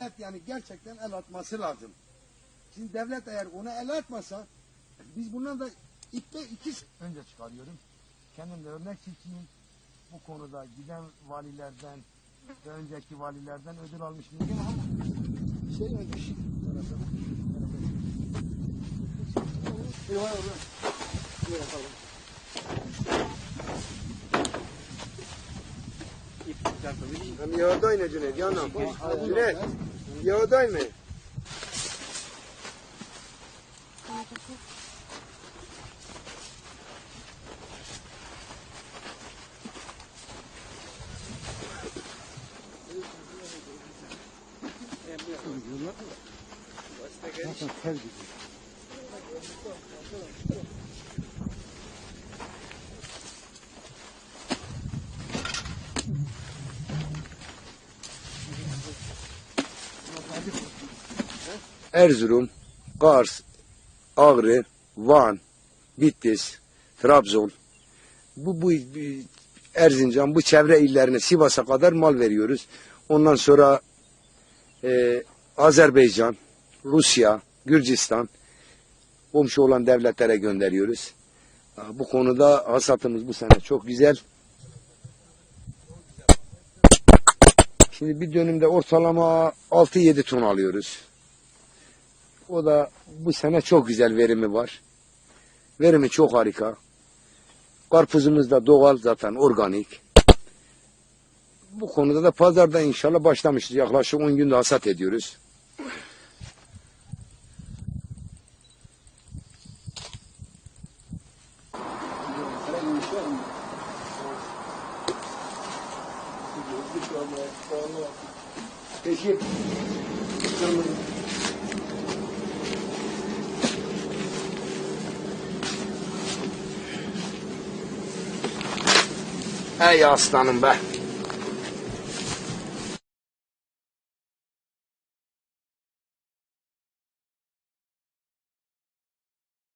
Evet yani gerçekten el atması lazım. Şimdi devlet eğer ona el atmasa biz bundan da iple iki önce çıkarıyorum. Kendim de örnek çiftçiyim. Bu konuda giden valilerden ve önceki valilerden ödül almışım. Gene ama şey ölmüş. Eyvah eyvah. Hem yağdayın Cüneyt yanım. Cüneyt yağdayın mı? Zaten tel gibi. Erzurum, Kars, Ağrı, Van, Bitlis, Trabzon. Bu, bu Erzincan bu çevre illerine Sivas'a kadar mal veriyoruz. Ondan sonra e, Azerbaycan, Rusya, Gürcistan komşu olan devletlere gönderiyoruz. Bu konuda hasatımız bu sene çok güzel. Şimdi bir dönümde ortalama 6-7 ton alıyoruz. O da bu sene çok güzel verimi var. Verimi çok harika. Karpuzumuz da doğal zaten organik. Bu konuda da pazarda inşallah başlamışız. Yaklaşık 10 günde hasat ediyoruz. Peki. Ey aslanım be.